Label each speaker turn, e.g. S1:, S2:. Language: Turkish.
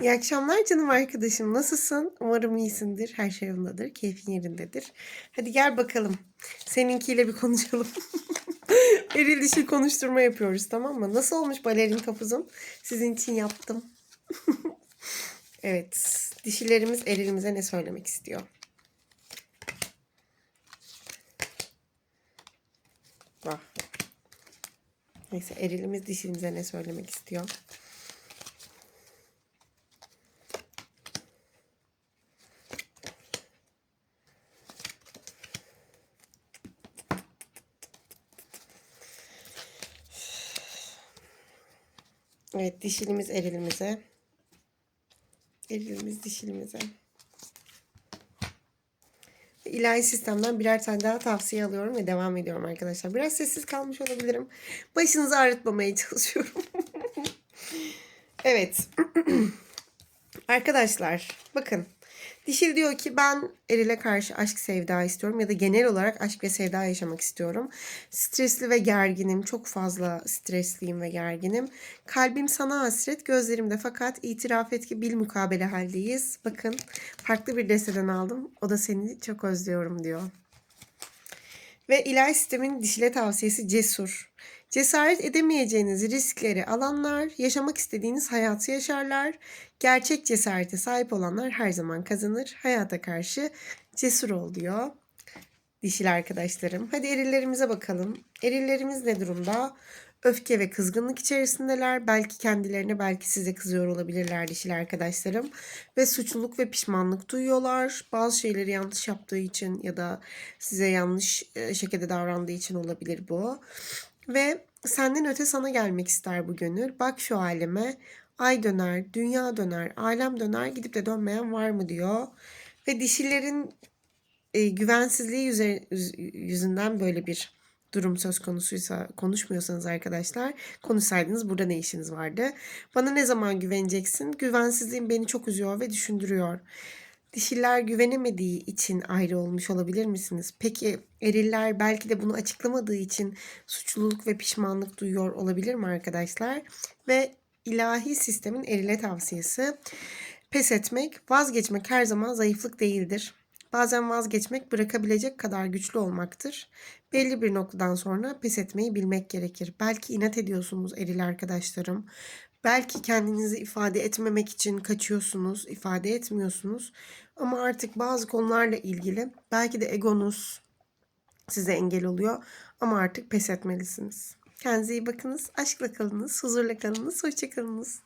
S1: İyi akşamlar canım arkadaşım. Nasılsın? Umarım iyisindir. Her şey yolundadır. Keyfin yerindedir. Hadi gel bakalım. Seninkiyle bir konuşalım. Eril dişi konuşturma yapıyoruz tamam mı? Nasıl olmuş balerin topuzum? Sizin için yaptım. evet. Dişilerimiz erilimize ne söylemek istiyor? Vah. Neyse erilimiz dişimize ne söylemek istiyor? Evet dişilimiz erilimize. Erilimiz dişilimize. İlahi sistemden birer tane daha tavsiye alıyorum ve devam ediyorum arkadaşlar. Biraz sessiz kalmış olabilirim. Başınızı ağrıtmamaya çalışıyorum. evet. arkadaşlar bakın. Dişil diyor ki ben erile karşı aşk sevda istiyorum ya da genel olarak aşk ve sevda yaşamak istiyorum. Stresli ve gerginim. Çok fazla stresliyim ve gerginim. Kalbim sana hasret, gözlerimde fakat itiraf et ki bil mukabele haldeyiz. Bakın farklı bir desteden aldım. O da seni çok özlüyorum diyor. Ve ilahi sistemin dişile tavsiyesi cesur. Cesaret edemeyeceğiniz riskleri alanlar, yaşamak istediğiniz hayatı yaşarlar. Gerçek cesarete sahip olanlar her zaman kazanır. Hayata karşı cesur ol diyor. Dişil arkadaşlarım. Hadi erillerimize bakalım. Erillerimiz ne durumda? Öfke ve kızgınlık içerisindeler. Belki kendilerine belki size kızıyor olabilirler dişil arkadaşlarım. Ve suçluluk ve pişmanlık duyuyorlar. Bazı şeyleri yanlış yaptığı için ya da size yanlış e, şekilde davrandığı için olabilir bu. Ve senden öte sana gelmek ister bu gönül. Bak şu halime. Ay döner, dünya döner, alem döner, gidip de dönmeyen var mı diyor. Ve dişilerin e, güvensizliği yüze- yüz- yüzünden böyle bir durum söz konusuysa konuşmuyorsanız arkadaşlar konuşsaydınız burada ne işiniz vardı? Bana ne zaman güveneceksin? Güvensizliğin beni çok üzüyor ve düşündürüyor. Dişiler güvenemediği için ayrı olmuş olabilir misiniz? Peki eriller belki de bunu açıklamadığı için suçluluk ve pişmanlık duyuyor olabilir mi arkadaşlar? Ve ilahi sistemin erile tavsiyesi pes etmek, vazgeçmek her zaman zayıflık değildir. Bazen vazgeçmek bırakabilecek kadar güçlü olmaktır. Belli bir noktadan sonra pes etmeyi bilmek gerekir. Belki inat ediyorsunuz eril arkadaşlarım. Belki kendinizi ifade etmemek için kaçıyorsunuz, ifade etmiyorsunuz. Ama artık bazı konularla ilgili belki de egonuz size engel oluyor. Ama artık pes etmelisiniz. Kendinize iyi bakınız, aşkla kalınız, huzurla kalınız, hoşça kalınız.